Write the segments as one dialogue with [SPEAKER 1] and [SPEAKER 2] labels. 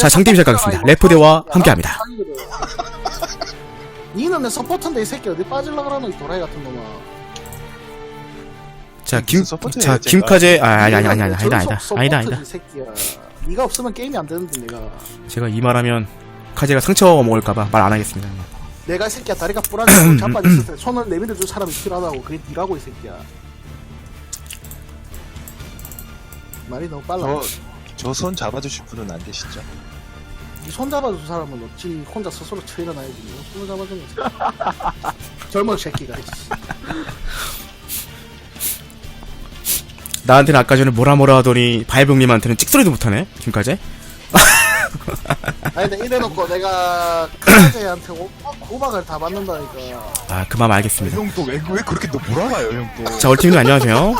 [SPEAKER 1] 자, 장대비 시작하겠습니다. 레포대와 함께합니다.
[SPEAKER 2] 니는 내 서포터인데 이 새끼 어디 빠질라 그러노 이 도라이 같은 놈아
[SPEAKER 1] 자, 김,
[SPEAKER 3] 무슨 서포트예요,
[SPEAKER 1] 자,
[SPEAKER 3] 제가?
[SPEAKER 1] 김카제, 아, 아니, 아니, 아니, 아니, 아니다, 아니다.
[SPEAKER 2] 서-
[SPEAKER 1] 아니다, 아니다.
[SPEAKER 2] 니가 없으면 게임이 안 되는데 내가
[SPEAKER 1] 제가 이 말하면 카제가 상처 먹을까봐 말 안 하겠습니다.
[SPEAKER 2] 내가 이 새끼야 다리가 부러지고 자빠졌을 때 손을 내밀어 줄 사람이 필요하다고 그게 니라고 이 새끼야 말이 너무 빨라
[SPEAKER 3] 저, 저손 잡아주실 분은 안 되시죠?
[SPEAKER 2] 니손 잡아줄 사람은 없지 혼자 스스로 쳐 일어나야지 니 손을 잡아주는. 젊은 새끼가.
[SPEAKER 1] 나한테는 아까 전에 뭐라 뭐라 하더니 바이병님한테는 찍소리도 못하네, 김카제.
[SPEAKER 2] 아니 근데 이래놓고 내가 카제한테 고박을 다 받는다니까
[SPEAKER 1] 아, 그만 알겠습니다.
[SPEAKER 3] 형 또왜왜 그렇게 너 몰아가요 형 또?
[SPEAKER 1] 자, 얼티님 안녕하세요.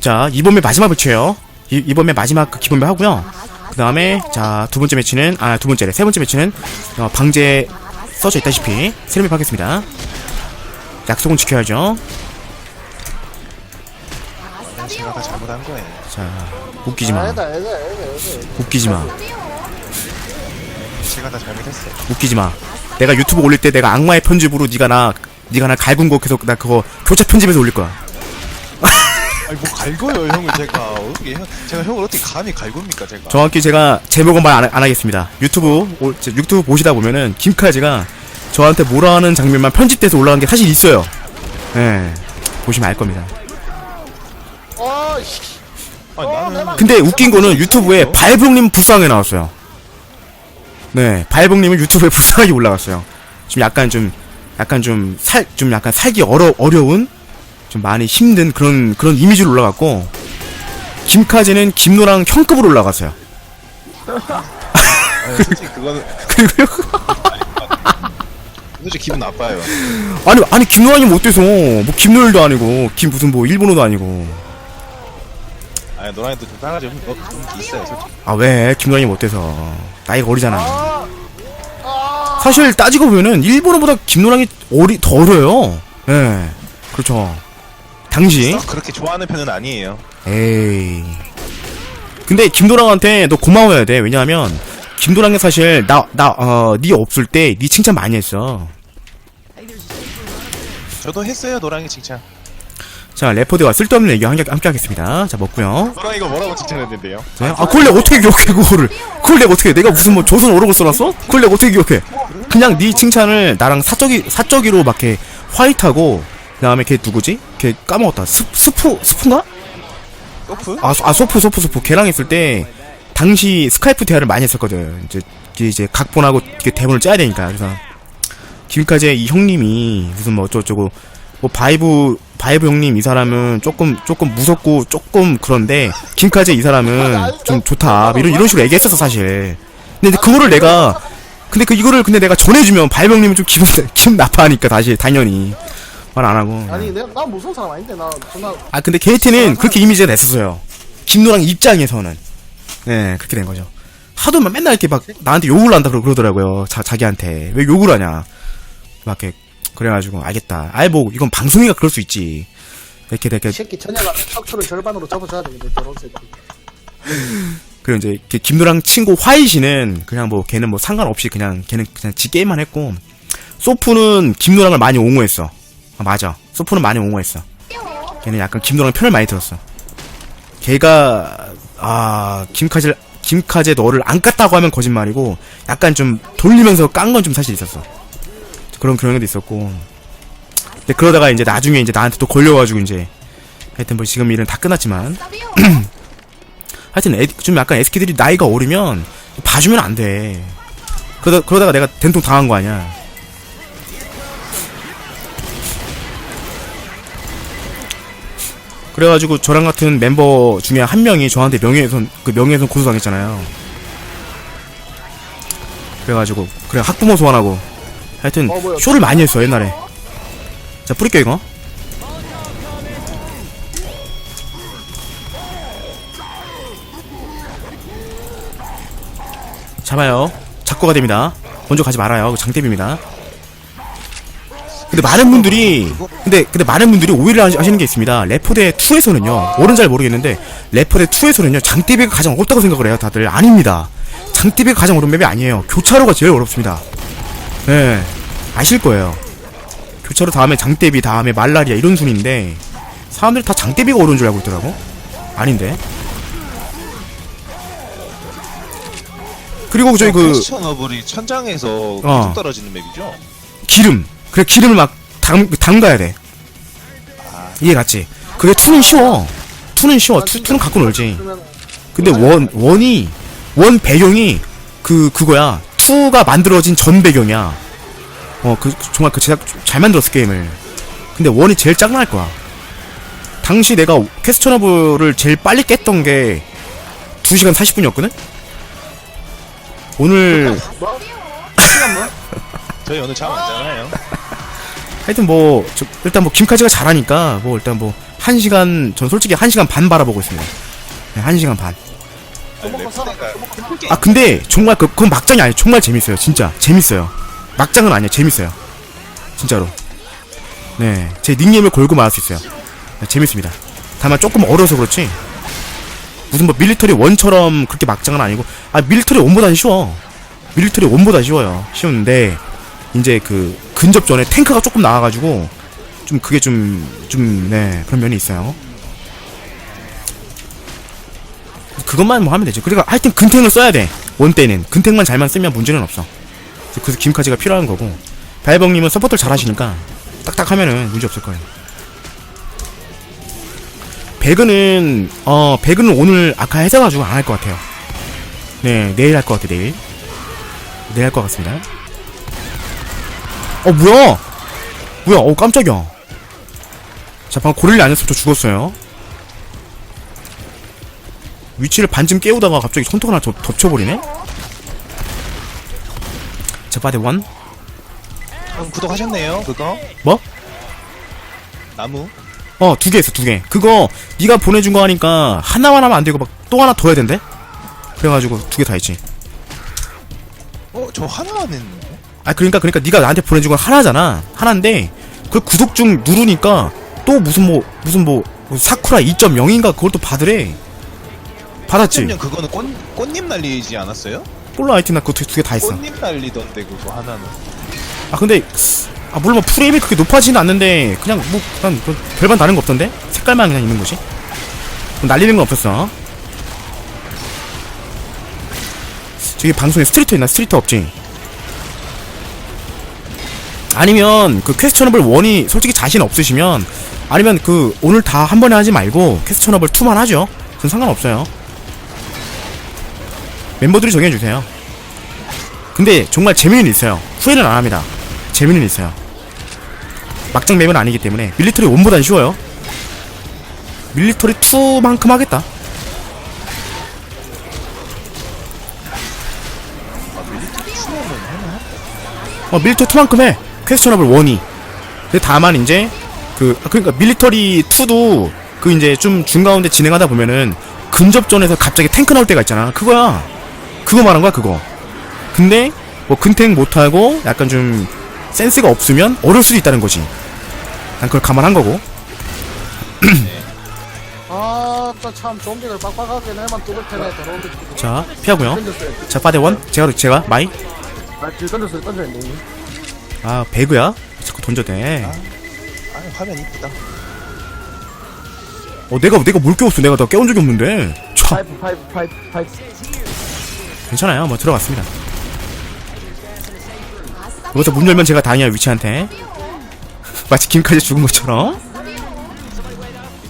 [SPEAKER 1] 자, 이번 매 마지막 매치예요. 이, 이번 매 마지막 그 기본 매 하고요. 그 다음에 자, 두 번째 매치는, 아, 두 번째래. 세 번째 매치는, 어, 방제 써져 있다시피, 세림입 하겠습니다. 약속은 지켜야죠.
[SPEAKER 3] 제가 다 잘못한 거예요.
[SPEAKER 1] 자, 웃기지 마.
[SPEAKER 2] 아니다 아니다 아니다 아니다
[SPEAKER 1] 웃기지 마.
[SPEAKER 3] 제가 다 잘못했어요.
[SPEAKER 1] 웃기지 마. 내가 유튜브 올릴 때 내가 악마의 편집으로 네가 나, 네가 나 갈군 거 계속 나 그거 교차 편집해서 올릴 거야.
[SPEAKER 3] 아니 뭐 갈고요 형을 제가 어떻게 형, 제가 형을 어떻게 감히 갈굽니까 제가?
[SPEAKER 1] 정확히 제가 제목은 말 안 하겠습니다. 유튜브 오- 제- 유튜브 보시다 보면은 김카즈가 저한테 뭐라 하는 장면만 편집돼서 올라간 게 사실 있어요. 예. 보시면 알 겁니다.
[SPEAKER 2] 어이씨
[SPEAKER 3] 아니 나는
[SPEAKER 1] 근데 웃긴 거는 유튜브에 발봉님 불쌍하게 나왔어요. 네, 발봉님은 유튜브에 불쌍하게 올라갔어요. 좀 약간 좀 약간 좀 살 좀 약간 살기 어려 어려운 좀 많이 힘든 그런 그런 이미지로 올라갔고 김카즈는 김노랑 형급으로 올라갔어요.
[SPEAKER 3] 아니, 솔직히 그거는
[SPEAKER 1] 그리고요.
[SPEAKER 3] 솔직히 기분 나빠요.
[SPEAKER 1] 아니 아니 김노랑이 뭐 어때서. 뭐 김노일도 아니고 김 무슨 뭐 일본어도 아니고.
[SPEAKER 3] 아니 노랑이도 좀 싸가지 없는 거 좀 있어요 솔직히.
[SPEAKER 1] 아 왜? 김노랑이 뭐 어때서. 나이가 어리잖아.
[SPEAKER 2] 아, 아,
[SPEAKER 1] 사실 따지고 보면은 일본어보다 김노랑이 어리 더 어려요. 예. 그렇죠 당시
[SPEAKER 3] 썩 그렇게 좋아하는 편은 아니에요.
[SPEAKER 1] 에이 근데 김노랑한테 너 고마워야 돼 왜냐하면 김노랑이 사실 나 나어네 없을 때 네 칭찬 많이 했어
[SPEAKER 3] 저도 했어요 노랑이 칭찬.
[SPEAKER 1] 자 레포드와 쓸데없는 얘기 함께, 함께 하겠습니다 자 먹고요
[SPEAKER 3] 노랑이가 뭐라고 칭찬했는데요?
[SPEAKER 1] 네? 아 그걸 내가 어떻게 기억해 그거를 그걸 내가 어떻게 내가 무슨 뭐 조선 오르고 써놨어? 그걸 내가 어떻게 기억해 그냥 네 칭찬을 나랑 사적이 사적이로 막 이렇게 화이트하고 그 다음에 걔 누구지? 걔 까먹었다. 스, 스프 스프인가?
[SPEAKER 3] 소프?
[SPEAKER 1] 아, 소- 아 소프 소프 소프. 걔랑 있을 때 당시 스카이프 대화를 많이 했었거든. 이제 이제 각본하고 이게 대본을 짜야 되니까. 그래서 지금까지 이 형님이 무슨 뭐 어쩌고저쩌고 뭐 바이브 바이브 형님 이 사람은 조금 조금 무섭고 조금 그런데 김카제 이 사람은 좀 좋다. 이런 이런 식으로 얘기했었어 사실. 근데 그거를 내가 근데 그 이거를 근데 내가 전해주면 바이브 형님은 좀 기분 기분 나빠하니까 다시 당연히 말 안 하고
[SPEAKER 2] 아니 내가 나 무서운 사람 아닌데 나 존나
[SPEAKER 1] 아 근데 KT는 그렇게 이미지가 냈었어요. 김노랑 입장에서는 네 그렇게 된 거죠. 하도 막 맨날 이렇게 막 나한테 욕을 한다 그러- 그러더라고요. 자 자기한테 왜 욕을 하냐. 막 이렇게 그래가지고 알겠다. 아이 뭐 이건 방송이가 그럴 수 있지. 이렇게
[SPEAKER 2] 이
[SPEAKER 1] 이렇게
[SPEAKER 2] 새끼 저녁에 척추를 절반으로 접어줘야 되겠네 저런 새끼
[SPEAKER 1] 그리고 이제 이렇게 김노랑 친구 화이시는 그냥 뭐 걔는 뭐 상관없이 그냥 걔는 그냥 지 게임만 했고 소프는 김노랑을 많이 옹호했어. 아, 맞아. 소프는 많이 옹호했어. 걔는 약간 김노랑 편을 많이 들었어. 걔가 아 김카제 김카제 너를 안 깠다고 하면 거짓말이고 약간 좀 돌리면서 깐 건 좀 사실 있었어. 그런 그런 것도 있었고. 근데 그러다가 이제 나중에 이제 나한테 또 걸려가지고 이제 하여튼 뭐 지금 일은 다 끝났지만 하여튼 애, 좀 약간 SK들이 나이가 어리면 봐주면 안 돼. 그러다, 그러다가 내가 된통 당한 거 아니야. 그래가지고 저랑 같은 멤버 중에 한 명이 저한테 명예훼손, 그 명예훼손 고소 당했잖아요. 그래가지고, 그래, 학부모 소환하고. 하여튼,
[SPEAKER 2] 어, 뭐야.
[SPEAKER 1] 쇼를 많이 했어, 옛날에. 자, 뿌릴게, 이거. 잡아요. 작고가 됩니다. 먼저 가지 말아요. 장대비입니다. 근데 많은 분들이 근데 근데 많은 분들이 오해를 하시- 하시는 게 있습니다. 레포대 2에서는요. 어른 잘 모르겠는데 레포대 2에서는요. 장대비가 가장 어렵다고 생각을 해요. 다들 아닙니다. 장대비가 가장 어려운 맵이 아니에요. 교차로가 제일 어렵습니다. 예. 아실 거예요. 교차로 다음에 장대비 다음에 말라리아 이런 순인데 사람들이 다 장대비가 어려운 줄 알고 있더라고. 아닌데. 그리고 저희 그
[SPEAKER 3] 퀘스천어블이 천장에서
[SPEAKER 1] 어.
[SPEAKER 3] 떨어지는 맵이죠?
[SPEAKER 1] 기름. 그래 기름을 막 담, 담가야 돼. 이해 갔지? 그게 투는 쉬워. 투는 쉬워. 투, 투는 갖고 놀지. 근데 원 원이 원 배경이 그 그거야. 투가 만들어진 전 배경이야. 어 그 정말 그 제작 잘 만들었어 게임을. 근데 원이 제일 짱날 거야. 당시 내가 캐스천어블을 제일 빨리 깼던 게 2시간 40분이었거든? 오늘
[SPEAKER 2] 뭐? 시간 뭐?
[SPEAKER 3] 저희 오늘 잠안 자나요?
[SPEAKER 1] 하여튼 뭐 저- 일단 뭐 김카지가 잘하니까 뭐 일단 뭐 1시간 전 솔직히 1시간 반 바라보고 있습니다. 네, 1시간 반.
[SPEAKER 3] 아
[SPEAKER 1] 근데 정말 그, 그건 막장이 아니에요. 정말 재밌어요 진짜. 재밌어요. 막장은 아니에요. 재밌어요. 진짜로. 네 제 닉네임을 걸고 말할 수 있어요. 네, 재밌습니다. 다만 조금 어려서 그렇지. 무슨 뭐 밀리터리 원처럼 그렇게 막장은 아니고 아 밀리터리 원보다는 쉬워. 밀리터리 원보다 쉬워요. 쉬운데 이제 그 근접 전에 탱크가 조금 나와가지고 좀 그게 좀 좀 네 그런 면이 있어요 그것만 뭐 하면 되죠. 그러니까 하여튼 근탱을 써야 돼. 원 때는 근탱만 잘만 쓰면 문제는 없어. 그래서 김카지가 필요한 거고. 달봉님은 서포트를 잘하시니까 딱딱 하면은 문제 없을 거예요. 배그는 어 배그는 오늘 아까 해서 가지고 안 할 것 같아요. 네 내일 할 것 같아 내일. 내일 할 것 같습니다. 어 뭐야? 뭐야? 어 깜짝이야. 자 방금 고릴라 아니었으면 저 죽었어요. 위치를 반쯤 깨우다가 갑자기 손톱 하나 덮, 덮쳐버리네? 자, 바데 원.
[SPEAKER 3] 형 구독하셨네요 그거?
[SPEAKER 1] 뭐?
[SPEAKER 3] 나무?
[SPEAKER 1] 어, 두 개 있어, 두 개. 그거, 네가 보내준 거 하니까, 하나만 하면 안 되고, 막, 또 하나 더 해야 된대? 그래가지고, 두 개 다 있지.
[SPEAKER 3] 어? 저 하나만 했는데?
[SPEAKER 1] 아, 그러니까, 그러니까, 네가 나한테 보내준 건 하나잖아. 하나인데, 그 구독 중 누르니까, 또 무슨 뭐, 무슨 뭐, 사쿠라 2.0인가 그걸 또 받으래. 받았지?
[SPEAKER 3] 형 그거는 꽃, 꽃잎 날리지 않았어요?
[SPEAKER 1] 몰라, 하여튼 나 그거 두 개다 있어.
[SPEAKER 3] 꽃잎 날리던데 그거 하나는
[SPEAKER 1] 아 근데 아 물론 뭐 프레임이 그렇게 높아지는 않는데 그냥 뭐 그냥 그 별반 다른 거 없던데 색깔만 그냥 있는 거지 뭐 날리는 건 없었어 저기 방송에 스트리터 있나 스트리터 없지 아니면 그 퀘스천업을 원이 솔직히 자신 없으시면 아니면 그 오늘 다 한 번에 하지 말고 퀘스천업을 2만 하죠 그건 상관없어요 멤버들이 정해주세요 근데 정말 재미는 있어요 후회는 안 합니다 재미는 있어요. 막장 맵은 아니기 때문에 밀리터리 1보단 쉬워요. 밀리터리 2만큼 하겠다. 어, 밀리터리 2만큼 해. 퀘스천업을 원이. 근데 다만 이제 그 아, 그러니까 밀리터리 2도 그 이제 좀 중가운데 진행하다 보면은 근접전에서 갑자기 탱크 나올 때가 있잖아. 그거야. 그거 말한 거야, 그거. 근데 뭐 근탱 못하고 약간 좀 센스가 없으면 어려울 수도 있다는 거지. 난 그걸 감안한 거고.
[SPEAKER 2] 아따 참 좀비들 빡빡하게 내만 뚫을 테네 더러운데
[SPEAKER 1] 자, 피하고요.
[SPEAKER 2] 던졌어요
[SPEAKER 1] 자, 빠데원. 제가, 제가, 마이.
[SPEAKER 2] 아길 던졌어요 던져있네
[SPEAKER 1] 아, 배그야? 자꾸 던져대.
[SPEAKER 3] 아니 화면 이쁘다
[SPEAKER 1] 어, 내가, 내가 뭘 깨웠어. 내가 다 깨운 적이 없는데. 참,
[SPEAKER 2] 파이프 파이프 파이프 파이프
[SPEAKER 1] 괜찮아요. 뭐, 들어갔습니다. 여기서 문 열면 제가 당해요, 위치한테. 마치 김까지 죽은 것처럼.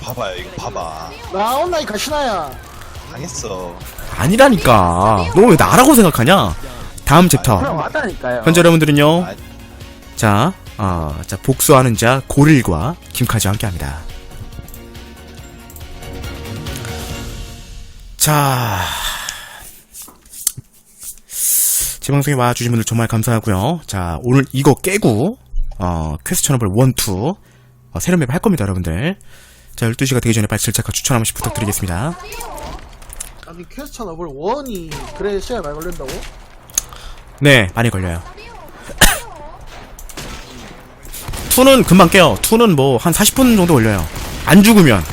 [SPEAKER 3] 봐봐요 이거 봐봐
[SPEAKER 2] 나온나 이 가시나야
[SPEAKER 3] 당했어
[SPEAKER 1] 아니라니까. 너 왜 나라고 생각하냐? 다음 챕터.
[SPEAKER 2] 그럼 왔다니까요
[SPEAKER 1] 현재 여러분들은요.
[SPEAKER 3] 아.
[SPEAKER 1] 자, 어, 자 복수하는 자 고릴과 김카지와 함께합니다. 자, 제 방송에 와주신 분들 정말 감사하고요. 자, 오늘 이거 깨고 어, 퀘스천업을 1, 2 어, 새로운 맵할 겁니다, 여러분들. 자, 12시가 되기 전에 빨리 질착과 추천 한 번씩 부탁드리겠습니다.
[SPEAKER 2] 아니 퀘스천 어블 원이 그래 시간이 많이 걸린다고?
[SPEAKER 1] 네, 많이 걸려요. 투는 금방 깨요. 투는 뭐 한 40분 정도 걸려요. 안 죽으면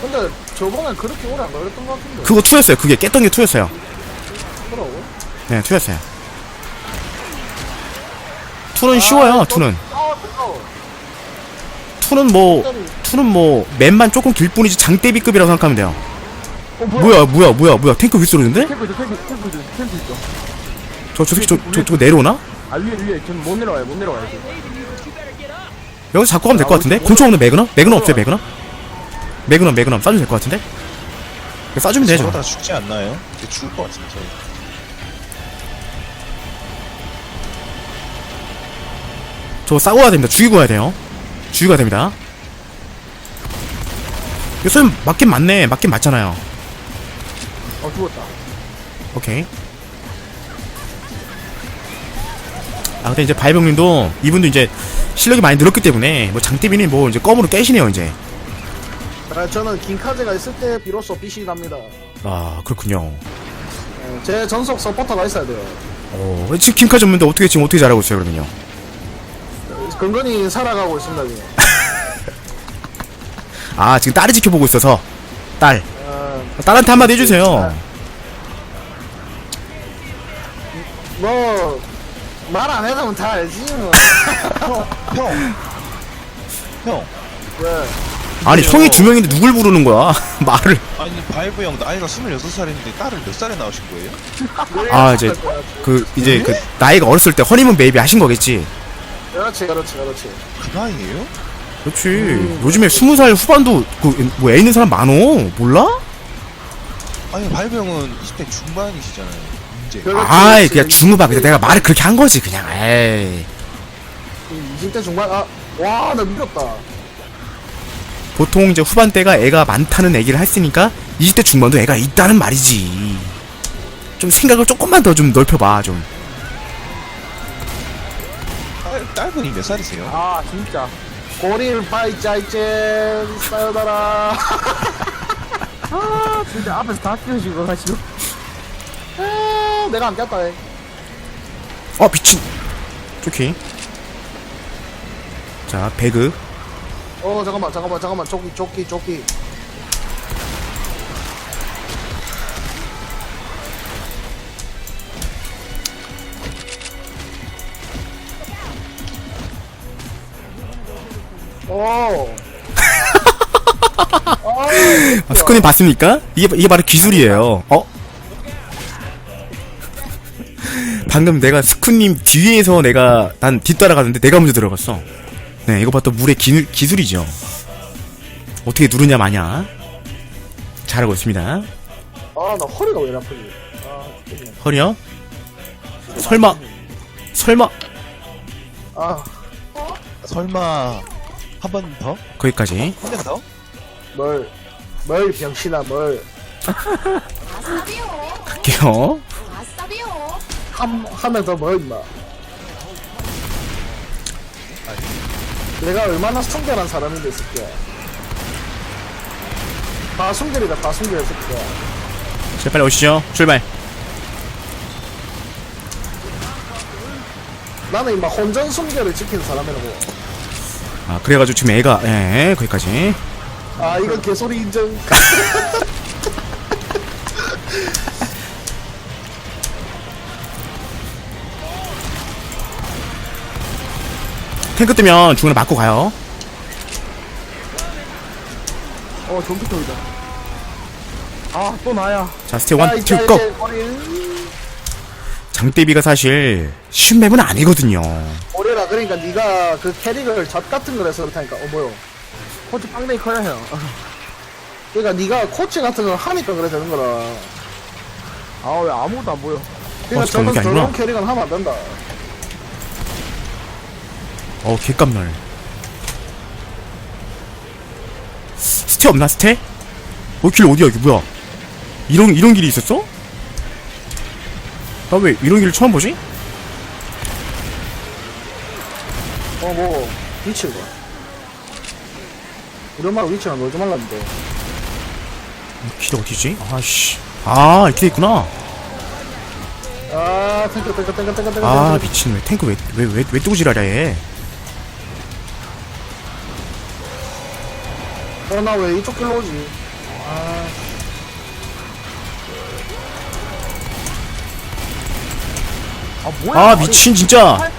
[SPEAKER 2] 근데 저번엔 그렇게 오래 안 걸렸던 것 같은데.
[SPEAKER 1] 그거 투였어요. 그게 깼던 게 투였어요.
[SPEAKER 2] 그더라고.
[SPEAKER 1] 네, 투였어요. 투는 쉬워요. 투는
[SPEAKER 2] 아, 가까워.
[SPEAKER 1] 투는 뭐 투는 뭐 맨만 조금 길 뿐이지 장대비급이라고 생각하면 돼요.
[SPEAKER 2] 어,
[SPEAKER 1] 뭐야 뭐야 뭐야 뭐야 탱크 윗소리인데?
[SPEAKER 4] 탱크 있어 탱크 탱크 있어 탱크 있어
[SPEAKER 1] 저 저 새끼 저, 저, 저거 내려오나?
[SPEAKER 4] 아 위에 위에 지금 못 내려와요 못 내려와요 지금
[SPEAKER 1] 여기서 잡고 가면 될 것 같은데? 곤충 없는 매그넘? 매그넘 없어요 매그넘? 매그넘 매그넘 쏴주면 될 것 같은데? 쏴주면 되죠
[SPEAKER 3] 저러다 죽지 않나요? 근데 죽을 것 같은데 저희.
[SPEAKER 1] 저거 싸고 가야 됩니다 죽이고 가야 돼요 죽이고 가야 됩니다 이거 쏘면 맞긴 맞네 맞긴 맞잖아요
[SPEAKER 4] 어 죽었다
[SPEAKER 1] 오케이 아 근데 이제 바이병님도 이분도 이제 실력이 많이 늘었기 때문에 뭐 장대비는 뭐 이제 껌으로 깨시네요 이제.
[SPEAKER 2] 아, 저는 긴카제가 있을 때 비로소 빛이 납니다.
[SPEAKER 1] 아 그렇군요.
[SPEAKER 2] 네, 제 전속 서포터가 있어야 돼요.
[SPEAKER 1] 어 지금 킹카 전문인데 어떻게 지금 어떻게 잘하고 있어요 그러면요?
[SPEAKER 2] 근근히 살아가고 있습니다, 지금.
[SPEAKER 1] 아 지금 딸을 지켜보고 있어서? 딸.
[SPEAKER 2] 어,
[SPEAKER 1] 딸한테 한마디 해주세요.
[SPEAKER 2] 뭐, 말 안 해도 다 알지, 뭐.
[SPEAKER 3] 형! 형!
[SPEAKER 2] 왜?
[SPEAKER 1] 아니 형이 두 명인데 누굴 부르는 거야 말을
[SPEAKER 3] 아니 바이브 형 나이가 26살인데 딸을 몇 살에 낳으신 거예요?
[SPEAKER 1] 아 이제 그 이제 그 나이가 어렸을 때 허니문 베이비 하신 거겠지
[SPEAKER 2] 그렇지, 그렇지, 그렇지.
[SPEAKER 3] 그 나이에요?
[SPEAKER 1] 그렇지 요즘에 스무 살 후반도 그 뭐 애 있는 사람 많어 몰라?
[SPEAKER 3] 아니 바이브 형은 20대 중반이시잖아요
[SPEAKER 2] 그렇지,
[SPEAKER 1] 아이
[SPEAKER 2] 그렇지.
[SPEAKER 1] 그냥 중후반 그냥 내가 말을 그렇게 한 거지 그냥 에이
[SPEAKER 2] 20대 중반, 아, 와, 나 밀었다.
[SPEAKER 1] 보통 이제 후반대가 애가 많다는 얘기를 했으니까 20대 중반도 애가 있다는 말이지 좀 생각을 조금만 더 좀 넓혀봐 좀
[SPEAKER 3] 딸, 딸분이 몇 살이세요?
[SPEAKER 4] 아 진짜
[SPEAKER 2] 고릴 바이짜이젠, 사요나라.
[SPEAKER 4] 아 진짜 앞에서 다 끼워주고 가지고
[SPEAKER 2] 아, 내가 안 깼다, 해.
[SPEAKER 1] 어 미친 좋게 자 배그
[SPEAKER 2] 어, 잠깐만, 잠깐만, 잠깐만. 조끼, 조끼, 조끼. 오.
[SPEAKER 1] 아, 스코님 봤습니까? 이게, 이게 바로 기술이에요. 어? 방금 내가 스쿠님 뒤에서 내가, 난 뒤따라가는데 내가 먼저 들어갔어. 네, 이거 봤던 물의 기, 기술이죠. 어떻게 누르냐 마냐. 잘하고 있습니다.
[SPEAKER 2] 아, 나 허리가 왜 이리 아프지? 아, 죽겠네.
[SPEAKER 1] 허리요? 설마, 설마,
[SPEAKER 2] 아,
[SPEAKER 3] 설마 한 번 더?
[SPEAKER 1] 거기까지.
[SPEAKER 3] 한 번 더?
[SPEAKER 2] 뭘, 뭘 병신아, 뭘.
[SPEAKER 1] 갈게요.
[SPEAKER 2] 한, 하면 더 뭐, 임마. 내가 얼마나 순결한 사람인데, 새끼야. 다 순결이다, 다 순결, 새끼야.
[SPEAKER 1] 자, 빨리 오시죠. 출발.
[SPEAKER 2] 나는 임마 혼전 순결을 지키는 사람이라고.
[SPEAKER 1] 아, 그래가지고 지금 애가, 예, 거기까지.
[SPEAKER 2] 아, 이건 개소리 인정.
[SPEAKER 1] 탱크 뜨면 중간에 맞고 가요.
[SPEAKER 4] 어 전투통이다 아 또 나야
[SPEAKER 1] 자, 스텝
[SPEAKER 2] 야,
[SPEAKER 1] 1, 2,
[SPEAKER 2] 이제,
[SPEAKER 1] 고! 장대비가 사실 쉬운 맵은 아니거든요.
[SPEAKER 2] 고릴아, 그러니까 네가 그 캐릭을 젖 같은 걸 해서 그렇다니까. 어, 뭐요?
[SPEAKER 4] 코치 빵댕이 커야 해요
[SPEAKER 2] 그러니까 네가 코치 같은 걸 하니까 그래 되는 거라.
[SPEAKER 4] 아 왜 아무도 안 보여
[SPEAKER 2] 그러니까
[SPEAKER 1] 어, 저런
[SPEAKER 2] 저런. 캐릭은 하면 안 된다.
[SPEAKER 1] 어, 개깜놀. 스테 없나, 스테? 어, 길 어디야, 이게 뭐야? 이런, 이런 길이 있었어? 나 왜 이런 길을 처음 보지?
[SPEAKER 2] 어, 뭐, 위치가. 이런 말 위치랑 놀지 말랐는데.
[SPEAKER 1] 길 어디지? 아씨. 아, 이렇게 돼 있구나.
[SPEAKER 2] 아, 탱크, 탱크, 탱크, 탱크, 탱크.
[SPEAKER 1] 아,
[SPEAKER 2] 탱크.
[SPEAKER 1] 미친. 왜 탱크 왜, 왜, 왜, 왜 뜨고 지랄이야, 얘.
[SPEAKER 2] 어, 나 왜 이쪽 길로 오지? 아,
[SPEAKER 4] 아 뭐야
[SPEAKER 1] 아 미친 진짜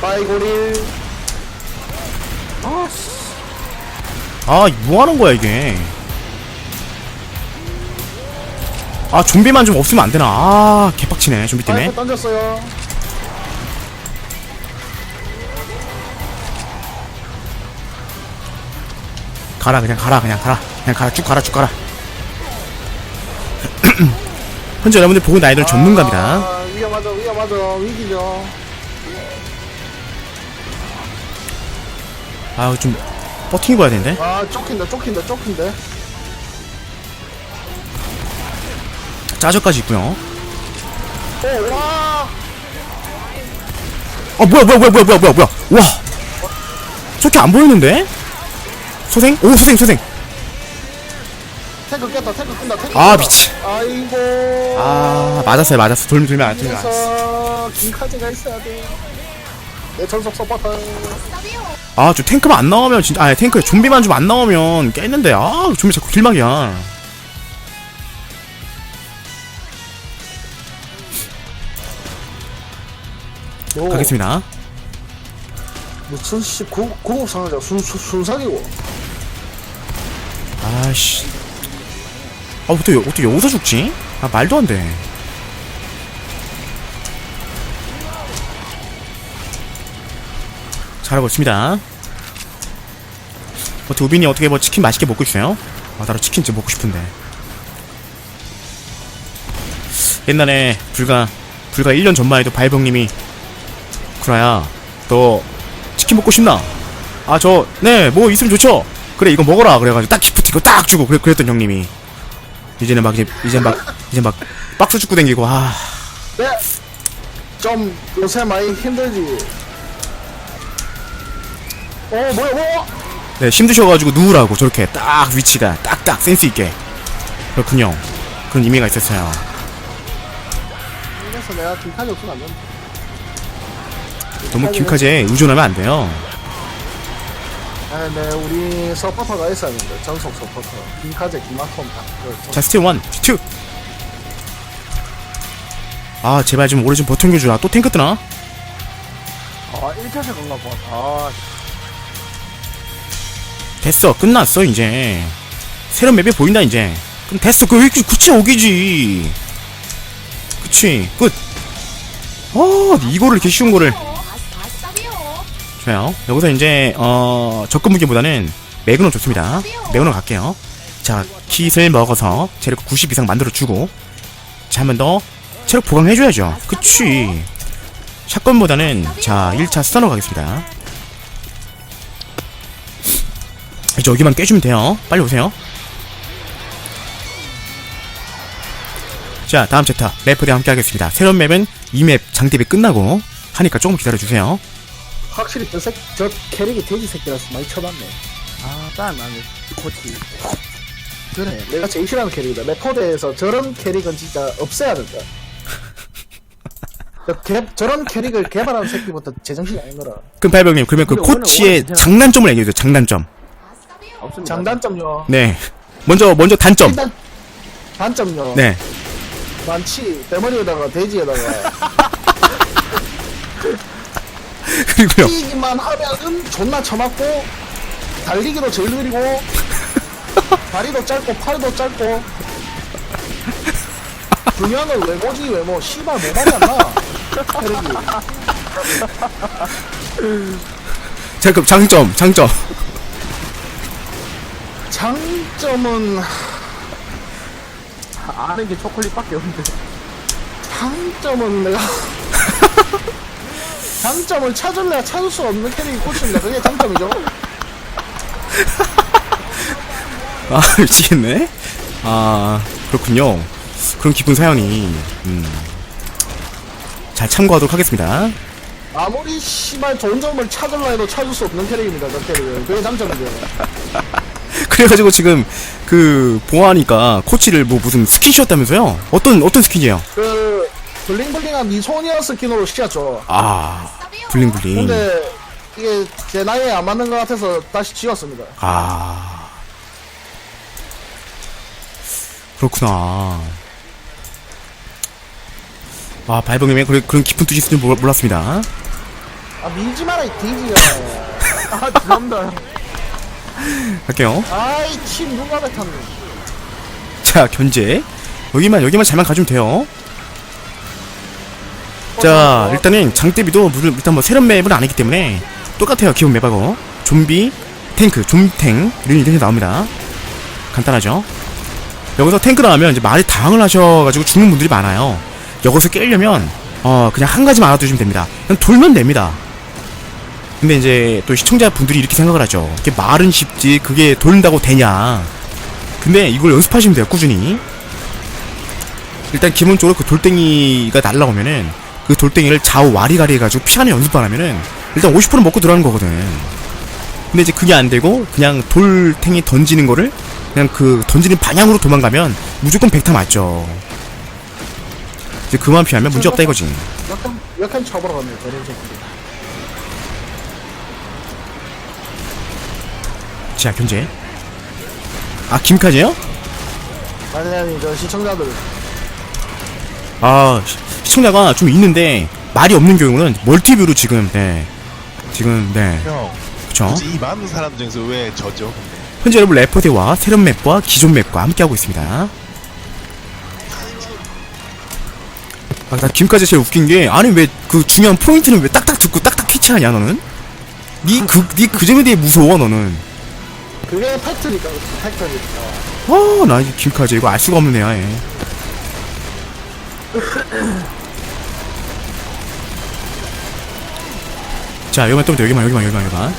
[SPEAKER 2] 빠이고릴.
[SPEAKER 4] 아씨
[SPEAKER 1] 아 뭐하는 거야 이게 아 좀비만 좀 없으면 안 되나 아 개빡치네 좀비 때문에
[SPEAKER 2] 파이프 던졌어요.
[SPEAKER 1] 가라 그냥 가라 그냥 가라. 그냥 가라 쭉 가라 쭉 가라. 현재 여러분들 보고 나이들은 전문가입니다.
[SPEAKER 2] 아, 위험하죠, 위험하죠. 위기죠.
[SPEAKER 1] 아좀 버팅이 봐야 되는데?
[SPEAKER 2] 아, 쫓긴다, 쫓긴다, 쫓긴다.
[SPEAKER 1] 짜저까지 있고요.
[SPEAKER 2] 오, 와!
[SPEAKER 1] 아! 뭐야 뭐야 뭐야 뭐야 뭐야 뭐야 뭐야. 와! 저렇게 안 보이는데 소생 오 소생 소생
[SPEAKER 2] 탱크 깼다, 탱크 끈다, 탱크
[SPEAKER 1] 아. 미치
[SPEAKER 2] 아이고.
[SPEAKER 1] 아 맞았어요 맞았어 돌면 돌면 안 돌면 안
[SPEAKER 2] 그래서 김카즈가 있어야 돼. 내 전속 서포터.
[SPEAKER 1] 아저 탱크만 안 나오면 진짜 아 탱크에 좀비만 좀 안 나오면 깼는데 아 좀비 자꾸 길막이야
[SPEAKER 2] 오,
[SPEAKER 1] 가겠습니다
[SPEAKER 2] 무슨 씨 구, 구급 상황자 순, 순, 순삭이고.
[SPEAKER 1] 아씨. 아 어떻게 어떻게 여기서 죽지? 아 말도 안 돼. 잘하고 있습니다. 어떻게 우빈이 어떻게 뭐 치킨 맛있게 먹고 있어요? 아 나도 치킨 진짜 먹고 싶은데. 옛날에 불과 불과 1년 전만 해도 바이병님이 구라야 너 치킨 먹고 싶나? 아 저 네 뭐 있으면 좋죠. 그래 이거 먹어라. 그래가지고 딱 기프 티콘 딱 주고 그래, 그랬던 형님이 이제는 막 이제 이제 막 이제 막 박스 축구 댕기고 아
[SPEAKER 2] 네. 좀 요새 많이 힘들지. 어, 뭐야, 뭐야?
[SPEAKER 1] 네, 힘드셔가지고 누우라고 저렇게 딱 위치가 딱딱 센스 있게 그렇군요 그런 의미가 있었어요
[SPEAKER 2] 그래서 내가 김카즈 없으면 안 된다.
[SPEAKER 1] 너무 김카제에 의존하면 안 돼요
[SPEAKER 2] 아, 네, 우리 서포터가 있어야 되는데, 전속 서포터. 김카즈, 김아톰 다. 그,
[SPEAKER 1] 자 스텝 1 스텝 2아 제발 좀 오래 좀 버텨줘라. 또 탱크 뜨나?
[SPEAKER 4] 아 1차세 건가 봐. 아,
[SPEAKER 1] 됐어. 끝났어 이제. 새로운 맵이 보인다 이제. 그럼 됐어. 그 그치 그치 오기지. 그치. 끝. 어, 이거를 이렇게 쉬운 거를 좋아요 여기서 이제 어 접근 무기보다는 매그넘 좋습니다 매그넘 갈게요 자 킷을 먹어서 체력 90 이상 만들어주고 자 한 번 더 체력 보강해줘야죠 그치 샷건보다는 자 1차 스타너 가겠습니다 이제 여기만 깨주면 돼요. 빨리 오세요. 자, 다음 챕터 래퍼대 함께 하겠습니다. 새로운 맵은 이 맵 장대비 끝나고 하니까 조금 기다려주세요.
[SPEAKER 2] 확실히 저 새, 저 캐릭이 돼지 새끼라서 많이 쳐봤네.
[SPEAKER 4] 아 짜증나네 코치
[SPEAKER 2] 그래. 내가 제일 싫어하는 캐릭이다. 레포드에서 저런 캐릭은 진짜 없애야 된다. 저 개, 저런 캐릭을 개발한 새끼부터 제정신이 아닌 거라.
[SPEAKER 1] 그럼 발병님, 그러면 그
[SPEAKER 4] 근데 오늘-
[SPEAKER 1] 코치의
[SPEAKER 4] 오늘.
[SPEAKER 1] 장단점을 얘기해주세요. 장단점.
[SPEAKER 4] 없습니다
[SPEAKER 2] 장단점요.
[SPEAKER 1] 네. 먼저, 먼저 단점.
[SPEAKER 2] 일단 단점요.
[SPEAKER 1] 네.
[SPEAKER 2] 많지. 대머리에다가 돼지에다가
[SPEAKER 1] 그리고요.
[SPEAKER 2] 뛰기만 하면은 존나 쳐맞고 달리기도 제일 느리고 다리도 짧고 팔도 짧고 중요한 건 외모지 외모 씨발 모발이 안 나. 캐릭이.
[SPEAKER 1] 자, 그럼 장점, 장점.
[SPEAKER 2] 장점은
[SPEAKER 4] 아는 게 초콜릿밖에 없는데
[SPEAKER 2] 장점은 내가 장점을 찾을래야 찾을 수 없는 캐릭이 꽂힙니다. 그게 장점이죠.
[SPEAKER 1] 아, 미치겠네. 아, 그렇군요. 그런 기쁜 사연이, 음. 잘 참고하도록 하겠습니다.
[SPEAKER 2] 아무리 씨발 좋은 점을 찾을라 해도 찾을 수 없는 캐릭입니다. 저 캐릭은. 그게 장점이죠.
[SPEAKER 1] 그래가지고 지금 그 보아하니까 코치를 뭐 무슨 스킨 씌웠다면서요? 어떤 어떤 스킨이에요?
[SPEAKER 2] 그 블링블링한 미소니아 스킨으로 시켰죠.
[SPEAKER 1] 아 블링블링.
[SPEAKER 2] 근데 이게 제 나이에 안 맞는 것 같아서 다시 지웠습니다.
[SPEAKER 1] 아 그렇구나. 아 발봉님의 그런, 그런 깊은 뜻이 있을 줄 몰랐습니다.
[SPEAKER 2] 아 밀지 마라 이 돼지야.
[SPEAKER 4] 아 죄송합니다.
[SPEAKER 1] 갈게요.
[SPEAKER 2] 아이 침 누가 뱉었니?
[SPEAKER 1] 자 견제 여기만 여기만 잘만 가주면 돼요. 자, 일단은 장대비도 물론 일단 뭐 새로운 맵은 아니기 때문에 똑같아요. 기본 맵하고. 좀비, 탱크, 좀탱 이런 이름이 나옵니다. 간단하죠. 여기서 탱크 나오면 이제 많이 당황을 하셔가지고 죽는 분들이 많아요. 여기서 깨려면 어 그냥 한 가지만 알아두시면 됩니다. 그냥 돌면 됩니다. 근데 이제 또 시청자분들이 이렇게 생각을 하죠. 이게 말은 쉽지 그게 돌린다고 되냐. 근데 이걸 연습하시면 돼요. 꾸준히. 일단 기본적으로 그 돌덩이가 날라오면은 그 돌덩이를 좌우 와리가리 해가지고 피하는 연습만 하면은 일단 50% 먹고 들어가는 거거든. 근데 이제 그게 안 되고 그냥 돌탱이 던지는 거를 그냥 그 던지는 방향으로 도망가면 무조건 백타 맞죠. 이제 그만 피하면 문제 없다 이거지.
[SPEAKER 2] 약간 약간 쳐보러 갔네 저런 새끼들
[SPEAKER 1] 자 견제. 아 김카지요?
[SPEAKER 2] 아니 아니 저 시청자들
[SPEAKER 1] 아 시- 시청자가 좀 있는데 말이 없는 경우는 멀티뷰로 지금 네 지금 네
[SPEAKER 3] 형,
[SPEAKER 1] 그쵸.
[SPEAKER 3] 굳이 이 많은 사람 중에서 왜 저죠?
[SPEAKER 1] 현재 여러분 레포대와 새로운 맵과 기존 맵과 함께하고 있습니다. 아, 나 지금까지 제일 웃긴 게, 아니, 왜, 그 중요한 포인트는 왜 딱딱 듣고 딱딱 캐치하냐, 너는? 니 그, 니그 점에 대해 무서워, 너는.
[SPEAKER 2] 그게 팩트니까 팩트니까
[SPEAKER 1] 아, 나이 김카지 이거 알 수가 없는 애야, 얘. 자, 여기만 돼, 여기만, 여기만, 여기만, 여기만.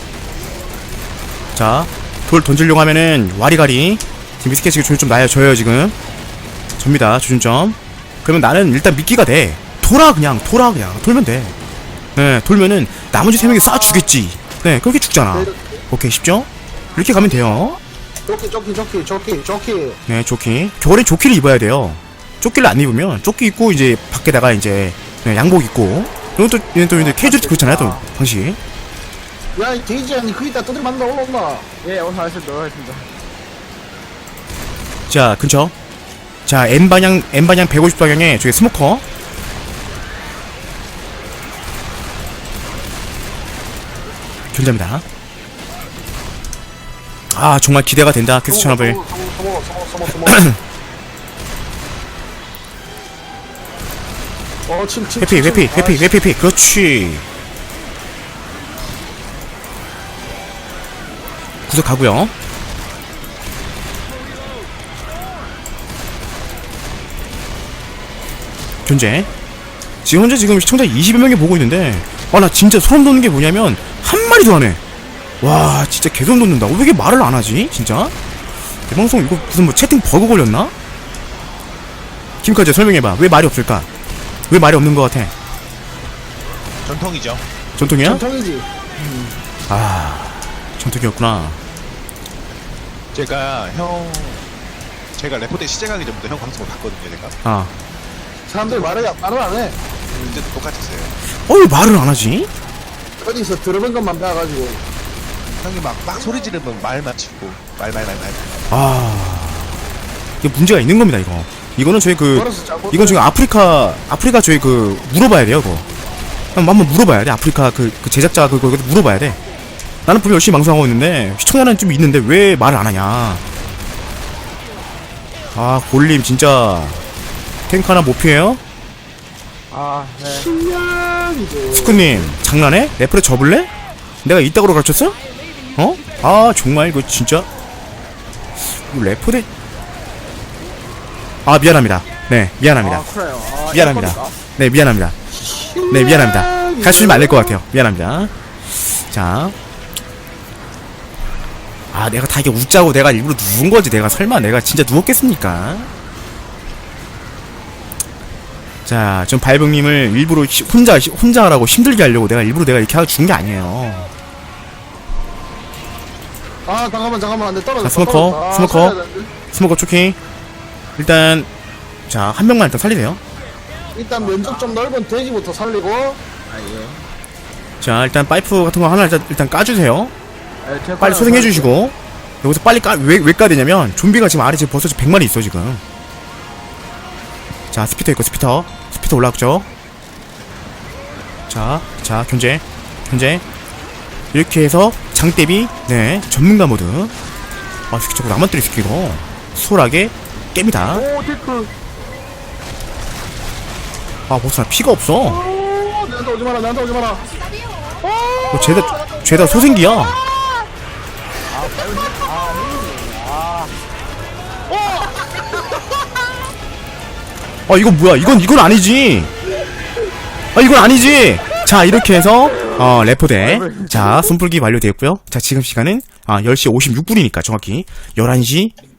[SPEAKER 1] 자, 돌 던지려고 하면은, 와리가리. 지금 미스켓이 조준 좀 나요, 져요, 지금. 접니다, 조준점. 그러면 나는 일단 미끼가 돼. 돌아, 그냥, 돌아, 그냥. 돌면 돼. 네, 돌면은, 나머지 세 명이 쏴 주겠지. 네, 그렇게 죽잖아. 오케이, 쉽죠? 이렇게 가면 돼요.
[SPEAKER 2] 조끼 조끼 조끼 조끼 조끼
[SPEAKER 1] 네, 조끼. 겨울에 조끼를 입어야 돼요. 조끼를 안 입으면 조끼 입고 이제 밖에다가 이제 네, 양복 입고. 이건 또, 이건 또 이제 캐주얼 그렇잖아요, 또 방식.
[SPEAKER 2] 야이 돼지야 니 거기다 두드려 맞는다 올라온다
[SPEAKER 4] 예 오늘 오늘 하겠습니다
[SPEAKER 1] 자, 근처. 자, N 방향, N 방향 150 방향에 저기 스모커. 견자입니다. 아, 정말 기대가 된다, 캐스 천합을.
[SPEAKER 2] 서먹어 서먹어 서먹어 서먹어 어 어침 침
[SPEAKER 1] 회피, 회피, 회피, 회피, 회피. 그렇지. 구석하고요. 견제. 지금 현재 지금 시청자 20여 명이 보고 있는데, 아, 나 진짜 소름 돋는 게 뭐냐면, 한 마리도 안 해. 와, 진짜 개소름 돋는다. 왜 이렇게 말을 안 하지? 진짜? 내 방송 이거 무슨 뭐 채팅 버그 걸렸나? 김카제 설명해봐. 왜 말이 없을까? 왜 말이 없는 것 같아?
[SPEAKER 3] 전통이죠.
[SPEAKER 1] 전통이야?
[SPEAKER 2] 전통이지
[SPEAKER 1] 아, 전통이었구나.
[SPEAKER 3] 제가 형, 제가 레포대 시작하기 전부터 형 방송을 봤거든요, 제가.
[SPEAKER 1] 아,
[SPEAKER 2] 사람들 말을 말을 안해
[SPEAKER 3] 이제도 똑같았어요.
[SPEAKER 1] 어, 왜 말을 안 하지?
[SPEAKER 2] 어디서 들어본 것만 봐가지고
[SPEAKER 3] 형이 막, 막 소리 지르면 말 맞추고, 말, 말, 말, 말.
[SPEAKER 1] 아, 이게 문제가 있는 겁니다, 이거. 이거는 저희 그, 이건 저희 아프리카, 아프리카 저희 그, 물어봐야 돼요, 그거. 한번 물어봐야 돼. 아프리카 그, 그 제작자 그거 물어봐야 돼. 나는 분명 열심히 방송하고 있는데, 시청자는 좀 있는데, 왜 말을 안 하냐. 아, 골림, 진짜. 탱크 하나 못 피해요?
[SPEAKER 4] 아네
[SPEAKER 1] 스쿠님, 장난해? 레프레 접을래? 내가 이따구로 가르쳤어? 어? 아, 정말, 이거 진짜. 이거 레프레. 아, 미안합니다. 네, 미안합니다.
[SPEAKER 4] 아 그래요 아,
[SPEAKER 1] 미안합니다. 네, 미안합니다. 네, 미안합니다. 안될것 같아요. 미안합니다. 자. 아, 내가 다 이게 웃자고 내가 일부러 누운 거지. 내가 설마 내가 진짜 누웠겠습니까? 자, 좀 발병님을 일부러 히- 혼자, 혼자 하라고 힘들게 하려고 내가 일부러 내가 이렇게 하고 준게 아니에요.
[SPEAKER 2] 아 잠깐만 잠깐만 안돼 떨어져
[SPEAKER 1] 자, 스모커, 스모커. 스모커 초킹. 일단, 자, 한 명만 일단 살리세요.
[SPEAKER 2] 일단 면적 좀 넓은 돼지부터 살리고
[SPEAKER 4] 아예
[SPEAKER 1] 자, 일단 파이프 같은 거 하나 일단, 일단 까주세요.
[SPEAKER 4] 예, 제가
[SPEAKER 1] 빨리 소생해 주시고 여기서 빨리 까, 왜, 왜 까야 되냐면 좀비가 지금 아래 지금 벌써 100마리 있어 지금 자, 스피터 있고, 스피터. 스피터 올라왔죠? 자, 자, 견제. 견제. 이렇게 해서, 장대비, 네, 전문가 모드. 아, 새끼 저거 나만 때리, 새끼 이거. 수월하게 깹니다.
[SPEAKER 4] 오 테크
[SPEAKER 1] 아, 보스 나 피가 없어.
[SPEAKER 2] 어, 나한테 오지 마라, 나한테 오지 마라.
[SPEAKER 1] 어, 죄다, 죄다 소생기야. 아, 이거 뭐야? 이건, 이건 아니지. 아, 이건 아니지. 자, 이렇게 해서, 어, 레포대. 자, 손풀기 완료되었고요 자, 지금 시간은, 아, 10시 56분이니까 정확히 11시